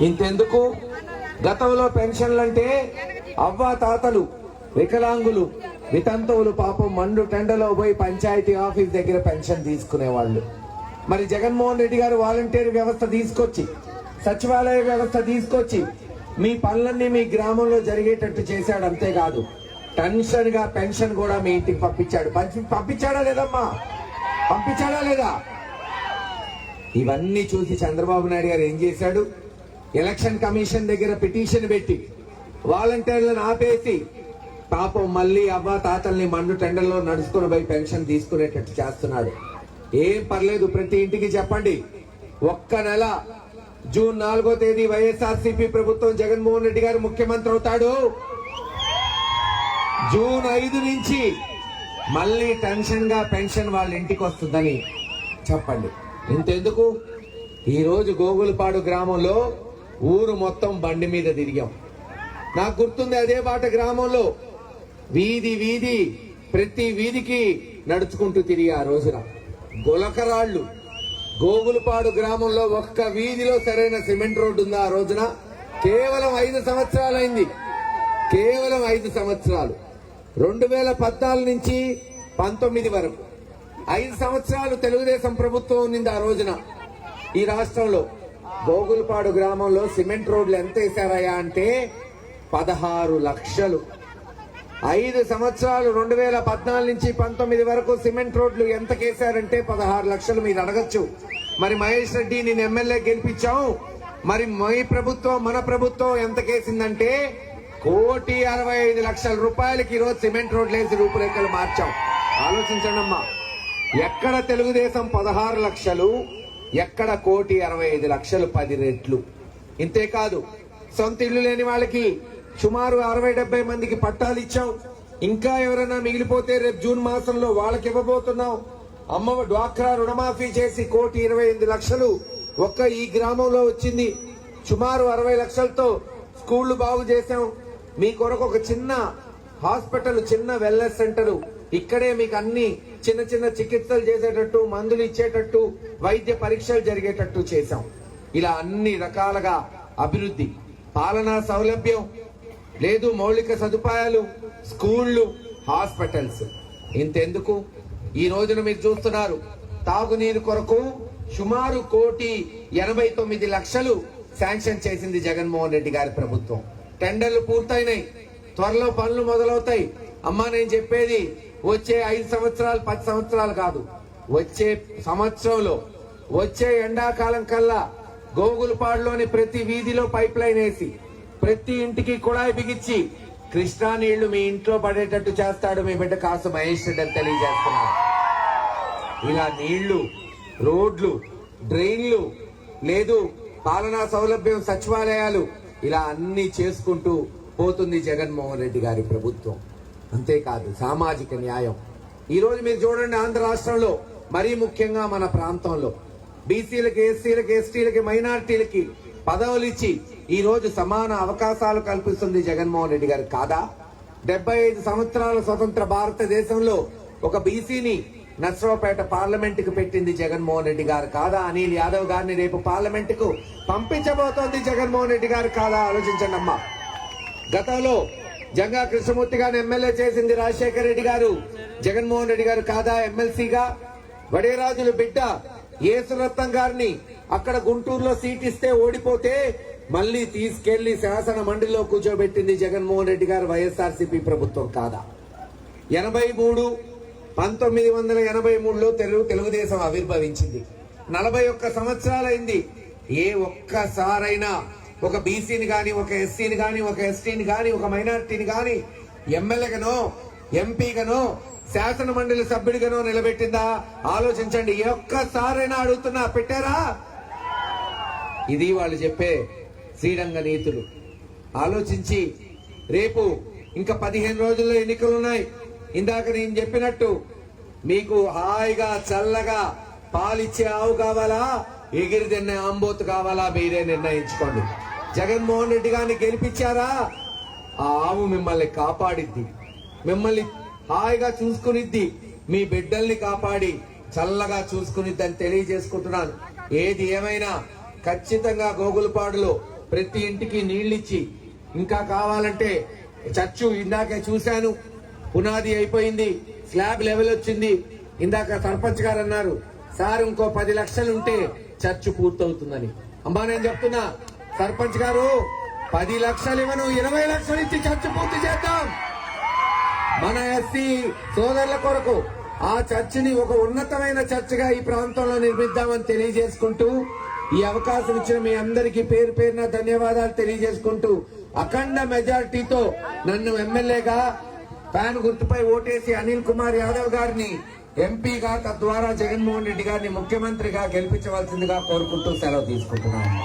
ఇంతెందుకు? గతంలో పెన్షన్లు అంటే అవ్వ తాతలు వికలాంగులు వితంతువులు పాపం మండు టెండలో పోయి పంచాయతీ ఆఫీస్ దగ్గర పెన్షన్ తీసుకునేవాళ్ళు. మరి జగన్మోహన్ రెడ్డి గారు వాలంటీర్ వ్యవస్థ తీసుకొచ్చి సచివాలయ వ్యవస్థ తీసుకొచ్చి మీ పనులన్నీ మీ గ్రామంలో జరిగేటట్టు చేశాడు అంతేకాదు. టెన్షన్గా పెన్షన్ కూడా మీ ఇంటికి పంపించాడు. పంపించాడా లేదమ్మా? పంపించాడా లేదా? ఇవన్నీ చూసి చంద్రబాబు నాయుడు గారు ఏం చేశాడు? ఎలక్షన్ కమిషన్ దగ్గర పిటిషన్ పెట్టి వాలంటీర్లను ఆపేసి పాపం మళ్ళీ అవ్వ తాతల్ని మండు టెండర్లో నడుచుకుని పోయి పెన్షన్ తీసుకునేటట్టు చేస్తున్నాడు. ఏం పర్లేదు ప్రతి ఇంటికి చెప్పండి. ఒక్క నెల జూన్ నాలుగో తేదీ వైఎస్ఆర్సీపీ ప్రభుత్వం జగన్మోహన్ రెడ్డి గారు ముఖ్యమంత్రి అవుతాడు. జూన్ ఐదు నుంచి మళ్ళీ టెన్షన్గా పెన్షన్ వాళ్ళ ఇంటికి వస్తుందని చెప్పండి. ఇంతెందుకు? ఈరోజు గోగులపాడు గ్రామంలో ఊరు మొత్తం బండి మీద తిరిగాం. నాకు గుర్తుంది అదే బాట గ్రామంలో వీధి వీధి ప్రతి వీధికి నడుచుకుంటూ తిరిగి ఆ రోజున. గులకరాళ్ళు. గోగులపాడు గ్రామంలో ఒక్క వీధిలో సరైన సిమెంట్ రోడ్డు ఉందా ఆ రోజున? కేవలం ఐదు సంవత్సరాలైంది. కేవలం ఐదు సంవత్సరాలు. రెండు వేల పద్నాలుగు నుంచి పంతొమ్మిది వరకు. ఐదు సంవత్సరాలు తెలుగుదేశం ప్రభుత్వం ఉన్నింది ఆ రోజున. ఈ రాష్ట్రంలో గోగులపాడు గ్రామంలో సిమెంట్ రోడ్లు ఎంత వేశారయ్యా అంటే పదహారు లక్షలు. ఐదు సంవత్సరాలు రెండు వేల పద్నాలుగు నుంచి పంతొమ్మిది వరకు సిమెంట్ రోడ్లు ఎంత కేసారంటే పదహారు లక్షలు మీరు అడగచ్చు. మరి మహేష్ రెడ్డి నేను ఎమ్మెల్యే గెలిపించాం. మరి మీ ప్రభుత్వం మన ప్రభుత్వం ఎంత కేసిందంటే కోటి అరవై ఐదు లక్షల రూపాయలకి ఈరోజు సిమెంట్ రోడ్లు వేసి రూపురేఖలు మార్చాం. ఆలోచించండి అమ్మా ఎక్కడ తెలుగుదేశం పదహారు లక్షలు ఎక్కడ కోటి అరవై ఐదు లక్షలు పది రెట్లు. ఇంతేకాదు సొంత ఇల్లు లేని వాళ్ళకి సుమారు అరవై డెబ్బై మందికి పట్టాలు ఇచ్చాం. ఇంకా ఎవరైనా మిగిలిపోతే రేపు జూన్ మాసంలో వాళ్ళకి ఇవ్వబోతున్నాం. అమ్మ డ్వాక్రా రుణమాఫీ చేసి కోటి ఇరవై ఎనిమిది లక్షలు ఒక్క ఈ గ్రామంలో వచ్చింది. సుమారు అరవై లక్షలతో స్కూళ్ళు బాగు చేశాం. మీ కొరకు ఒక చిన్న హాస్పిటల్ చిన్న వెల్నెస్ సెంటర్ ఇక్కడే మీకు అన్ని చిన్న చిన్న చికిత్సలు చేసేటట్టు మందులు ఇచ్చేటట్టు వైద్య పరీక్షలు జరిగేటట్టు చేశాం. ఇలా అన్ని రకాలుగా అభివృద్ధి. పాలనా సౌలభ్యం లేదు మౌలిక సదుపాయాలు స్కూళ్ళు హాస్పిటల్స్. ఇంతెందుకు? ఈ రోజున మీరు చూస్తున్నారు తాగునీరు కొరకు సుమారు కోటి ఎనభై తొమ్మిది లక్షలు శాంక్షన్ చేసింది జగన్మోహన్ రెడ్డి గారి ప్రభుత్వం. టెండర్లు పూర్తయినాయి. త్వరలో పనులు మొదలవుతాయి. అమ్మా నేను చెప్పేది వచ్చే ఐదు సంవత్సరాలు పది సంవత్సరాలు కాదు. వచ్చే సంవత్సరంలో వచ్చే ఎండాకాలం కల్లా గోగులపాడులోని ప్రతి వీధిలో పైప్ లైన్ వేసి ప్రతి ఇంటికి కుళాయి బిగించి కృష్ణా నీళ్ళు మీ ఇంట్లో పడేటట్టు చేస్తాడు మీ బిడ్డ కాసు మహేష్ రెడ్డి అని తెలియజేస్తున్నాడు ఇలా నీళ్ళు రోడ్లు డ్రైన్లు లేదు పాలనా సౌలభ్యం సచివాలయాలు ఇలా అన్ని చేసుకుంటూ పోతుంది జగన్మోహన్ రెడ్డి గారి ప్రభుత్వం. అంతేకాదు సామాజిక న్యాయం. ఈరోజు మీరు చూడండి ఆంధ్ర రాష్ట్రంలో మరీ ముఖ్యంగా మన ప్రాంతంలో. బీసీలకి ఎస్సీలకి ఎస్టీలకి మైనార్టీలకి పదవులు ఇచ్చి ఈ రోజు సమాన అవకాశాలు కల్పిస్తుంది జగన్మోహన్ రెడ్డి గారు కాదా? డెబ్బై ఐదు సంవత్సరాల స్వతంత్ర భారతదేశంలో ఒక బీసీని నర్సరావుపేట పార్లమెంట్కు పెట్టింది జగన్మోహన్ రెడ్డి గారు కాదా? అనిల్ యాదవ్ గారిని రేపు పార్లమెంట్కు పంపించబోతోంది జగన్మోహన్ రెడ్డి గారు కాదా? ఆలోచించండి అమ్మా గతంలో జంగా కృష్ణమూర్తి గారిని ఎమ్మెల్యే చేసింది రాజశేఖర రెడ్డి గారు. జగన్మోహన్ రెడ్డి గారు కాదా ఎమ్మెల్సీగా? వడేరాజుల బిడ్డ ఏసురత్నం గారిని అక్కడ గుంటూరులో సీట్ ఇస్తే ఓడిపోతే మళ్ళీ తీసుకెళ్ళి శాసన మండలిలో కూర్చోబెట్టింది జగన్మోహన్ రెడ్డి గారు వైఎస్ఆర్సీపీ ప్రభుత్వం కాదా? ఎనభై మూడు పంతొమ్మిది వందల ఎనభై మూడులో తెలుగు తెలుగుదేశం ఆవిర్భవించింది. నలభై ఒక్క సంవత్సరాలైంది. ఏ ఒక్కసారైనా ఒక బీసీని కానీ ఒక ఎస్సీని కానీ ఒక ఎస్టీని కానీ ఒక మైనార్టీని కానీ ఎమ్మెల్యేగానో ఎంపీగానో శాసన మండలి సభ్యుడిగానో నిలబెట్టిందా? ఆలోచించండి. ఒక్కసారైనా అడుగుతున్నా పెట్టారా? ఇది వాళ్ళు చెప్పే శ్రీరంగ నీతులు. ఆలోచించి రేపు ఇంకా పదిహేను రోజుల్లో ఎన్నికలున్నాయి. ఇందాక నేను చెప్పినట్టు మీకు హాయిగా చల్లగా పాలిచ్చే ఆవు కావాలా? ఎగిరి తిన్నే ఆంబోతు కావాలా? మీరే నిర్ణయించుకోండి. జగన్మోహన్ రెడ్డి గారిని గెలిపించారా? ఆ ఆవు మిమ్మల్ని కాపాడిద్ది. మిమ్మల్ని హాయిగా చూసుకునిద్ది. మీ బిడ్డల్ని కాపాడి చల్లగా చూసుకునిద్ది అని తెలియజేసుకుంటున్నాను. ఏది ఏమైనా ఖచ్చితంగా గోగులపాడులో ప్రతి ఇంటికి నీళ్ళిచ్చి ఇంకా కావాలంటే చర్చు ఇందాకే చూశాను. పునాది అయిపోయింది. స్లాబ్ లెవెల్ వచ్చింది. ఇందాక సర్పంచ్ గారు అన్నారు సార్ ఇంకో పది లక్షలు ఉంటే చర్చ్ పూర్తవుతుందని. అమ్మా నేను చెప్తున్నా. సర్పంచ్ గారు పది లక్షలు ఇవ్వను ఇరవై లక్షలు ఇచ్చి చర్చ్ పూర్తి చేద్దాం. మన ఎస్సీ సోదరుల కొరకు ఆ చర్చిని ఒక ఉన్నతమైన చర్చిగా ఈ ప్రాంతంలో నిర్మిద్దామని తెలియజేసుకుంటూ ఈ అవకాశం ఇచ్చిన మీ అందరికీ పేరు పేరున ధన్యవాదాలు తెలియజేసుకుంటూ అఖండ మెజార్టీతో నన్ను ఎమ్మెల్యేగా ఫ్యాన్ గుర్తుపై ఓటేసి అనిల్ కుమార్ యాదవ్ గారిని ఎంపీగా తద్వారా జగన్మోహన్ రెడ్డి గారిని ముఖ్యమంత్రిగా గెలిపించవలసిందిగా కోరుకుంటూ సెలవు తీసుకుంటున్నాను.